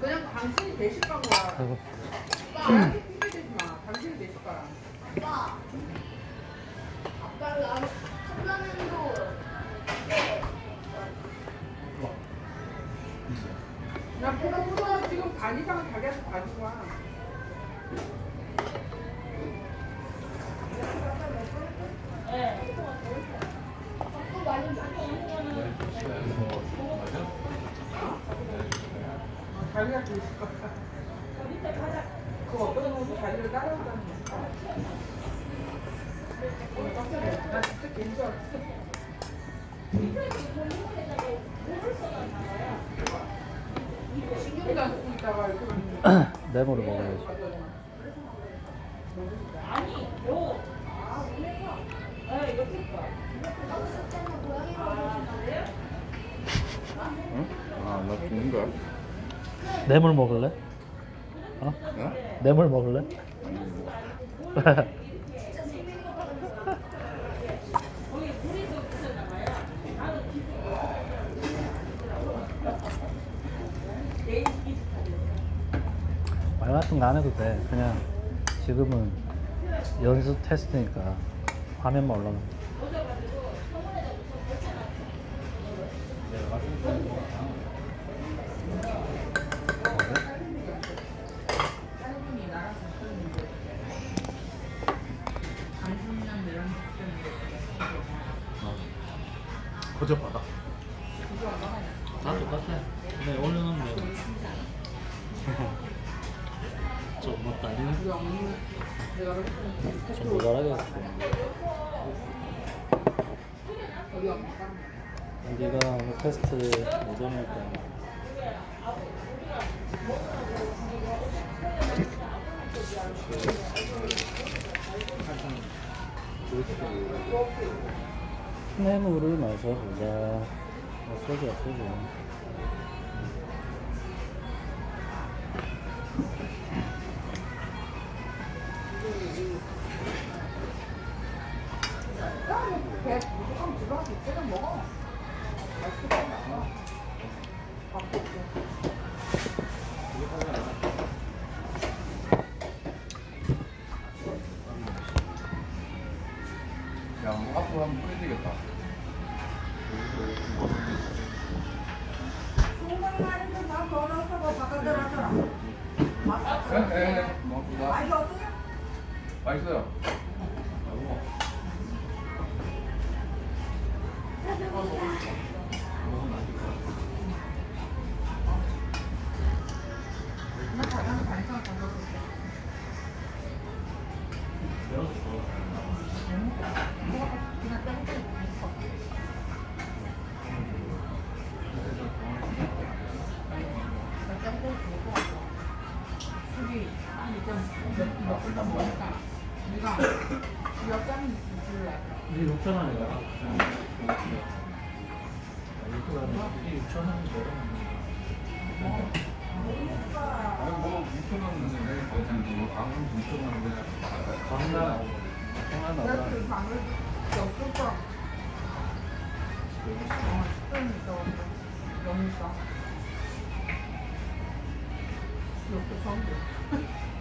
그냥 당신이 대식 간 거야. 마. 당신이 대식 가라. 아빠. 아빠가 컵라면도 나 배고프다 지금 반 이상 자기한테 가지고 자기가. 그거 어떤 자기를 거야. 나 진짜 괜찮줄 알았어. 네모를 먹어야지. 응? 아, 나 죽는 거야? 뇌물 먹을래? 어? 어? 뇌물 먹을래? 진짜 생명이 먹었어. 말 같은 거 안 해도 돼. 그냥 지금은 연습 테스트니까 화면만 올라가. 당신이랑 내랑 거저 받아. 우리 엄마가 네가 오늘 테스트 예정이니까 해물을 마셔보자. 어, 소주야 소주. 이게 6천 원이야. 이게 6천 원인데. 아니, 뭐, 6천 원인데, 그냥 뭐, 방금 6천 원인데. 그 어, 식당이 있어가지고 너무 싸 이렇게 돼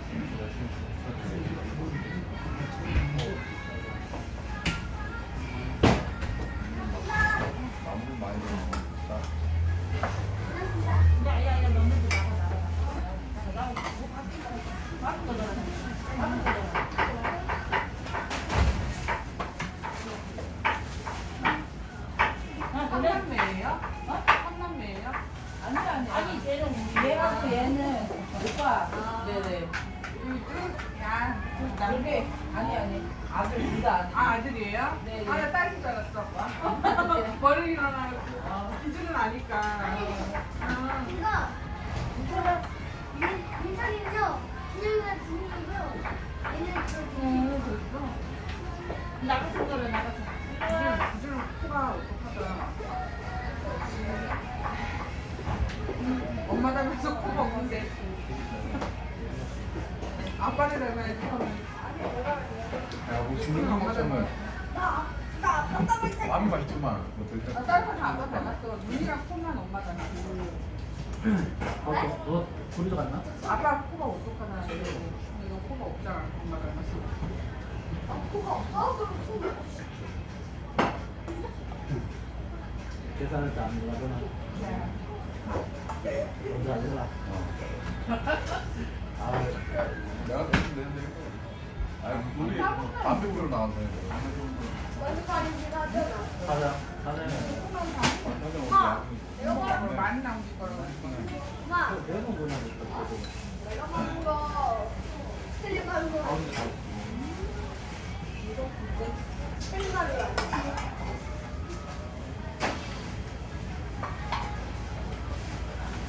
아니 쟤는 얘하고 얘는 오빠 네네. 야, 남게 아니 아니 아들 둘다 아들 아 아들이에요? 네, 네. 아, 나 딸인 줄 알았어. 머리 일어나고 기준은 아니까. 아, 이거 민찬이죠? 준영이가 준영이고요. 얘는 저 나가서 그래 나가서 기준, 코가 어떡하더라. 음, 엄마 닮아서 코가 없는데. 아빠들이라면 야, 뭐 죽는 거 먹자면 나, 나 아빠 따발 때 마음이 맛있지만 뭐 들다. 나 딸과 아빠 닮았어. 눈이랑 코만 엄마 닮았어. 어, 너, 너 둘이서 갔나? 아빠 코가 어떡하나. 이거 코가 없잖아. 엄마 닮았어. 코가 없어? 그럼 숨이 없어. 계산할 때안 놀라구나. 먼저 안 놀라. 아. 아, 이거. 틀려가는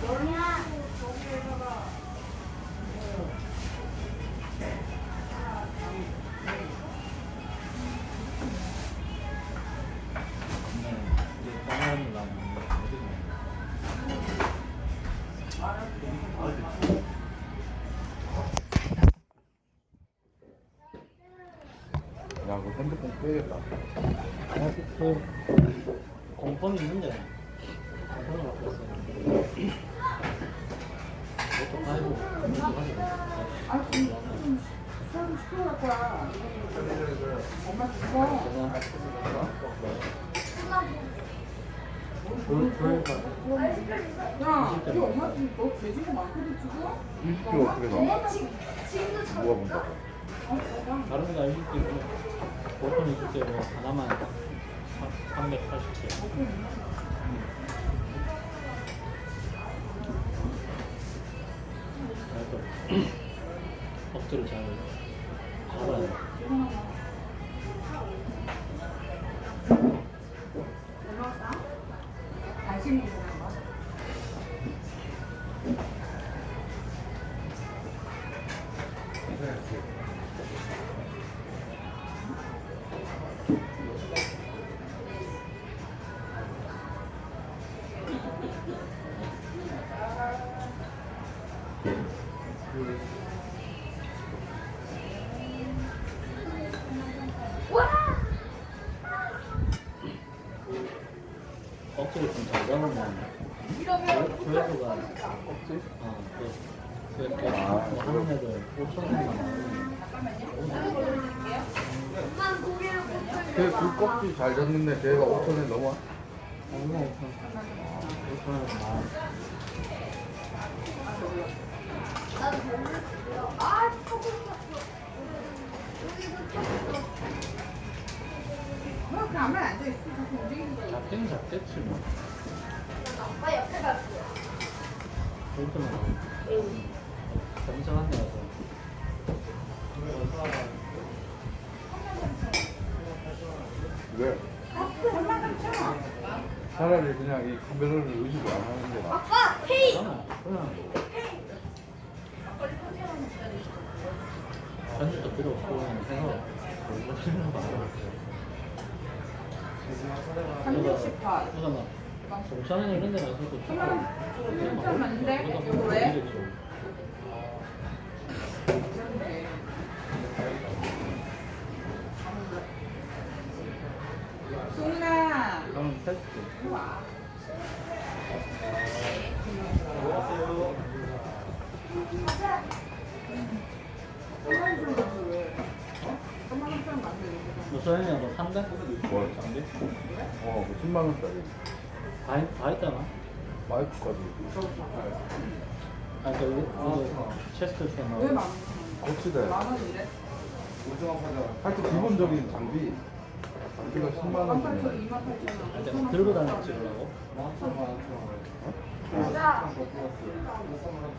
뭐냐? 이제 핸드폰 빼야겠다. 아, 그, 공범 있는데. 공범을 갖고 있어요. 그것도 가지고. 시끄러울 거야. 엄마. 야, 우리 엄마 지금 너 돼지고 많거든 지금? 20kg 어떻게 나와? 지금도 본다? 다른 데가 20개고, 보통 20개고, 하나만 380개. 그래서 억지로 잘 잡아야 돼. 간식 없지? 어, 그, 그, 그, 뭐 하는 애들 5천 원만 엄마 고개를 못걔 굴껍질 잘 잡는데 걔가 5천에 넘어? 얼마 5천 원 5천 원에서 만 나도 모르겠어. 아, 조금 떴어. 여기도 떴어. 그렇게 하면 안 돼. 자꾸 움직이는 거야. 잡긴 잡겠지 뭐 아빠 옆에 갈게요. 왜? 차라리 그냥 이 카메라를 의식을 안 하는 게 나아. 아빠, 페이! 그냥 편집도 필요 없고 그냥 해서 얼마 필요한 거. 그래서 막 동창회 이런 데 가서 또 축구 좀 많은데? 이거 왜? 수민아. 그럼 테스트 이리 와. 엄마 좀 갔어 왜? 어? 엄마 좀 갔어 왜? 무서현이야 너 산대? 뭘? 장비? 어, 그 10만 원짜리. 다, 했- 다 했잖아 마이크까지. 아니 그 우리 그 체스트 왜 패널 만 원? 거치대. 만 원이래? 하여튼 기본적인 장비. 장비가 10만 만원 팔천, 주면. 이만 팔천 원. 아니 내가 들고 다니는 찍으려고 자,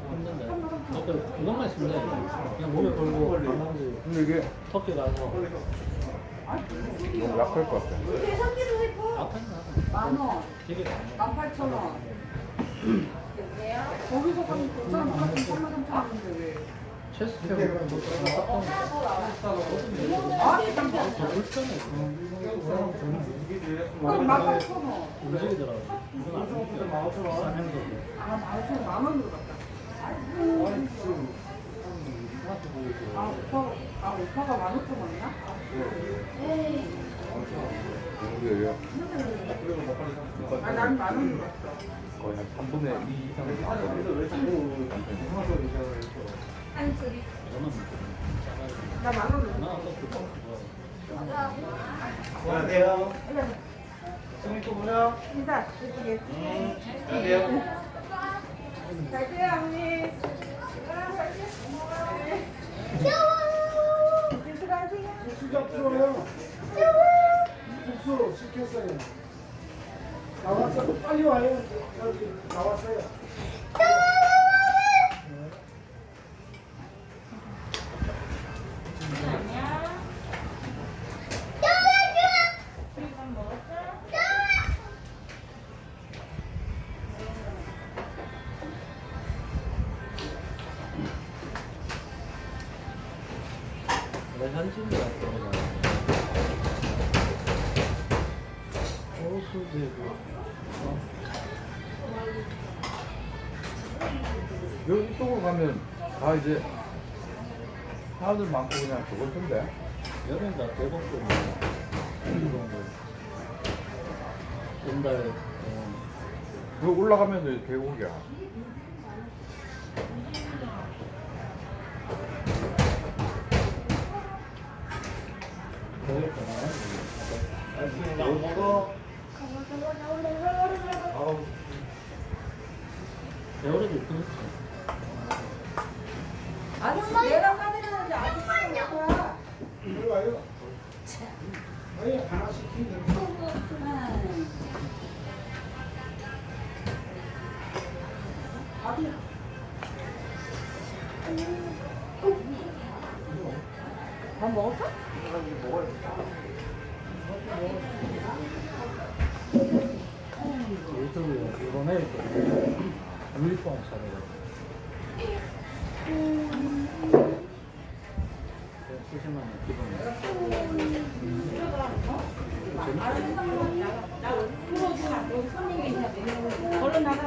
힘든데 그러니까 그것만 있으면 돼 그냥 목에 걸고 근데 이게 터키 가서 너무 약할 것 같아. 계산기도 해보. 아파트 만 원. 만 팔천 원. 거기서 가면 도착 하면 3만 3천 원인데 왜? 체스트 패널 뭐 아. 더 불편해 그럼 만 팔천 원. 움직이더라고 이건 안 움직여 비싼 행동이 아, 만 팔천 만 원으로 갔다. 아, 오빠가 만 오천 원이야? 누구예요? 아난 만원 줬어. 거의 한 3분의 2 이상을 다 버려요. 나만 원. 안녕하세요. 승민 또 보자. 인사 예쁘게. 안녕하세요. 잘 돼요 언니. 수작스러워요. 국수 시켰어요. 나왔어. 빨리 와요. 여기 나왔어요. 쪽으로 가면 다 이제 사람들 많고 그냥 그걸 텐데. 여긴 다 거. 옛날에 어, 그 올라가면 이제 계곡이야. 밥 먹었어? 유튜브에 이번 해 있거든. 6일 동안 촬영해. 수십만 원 기본이야. 얼른 나가.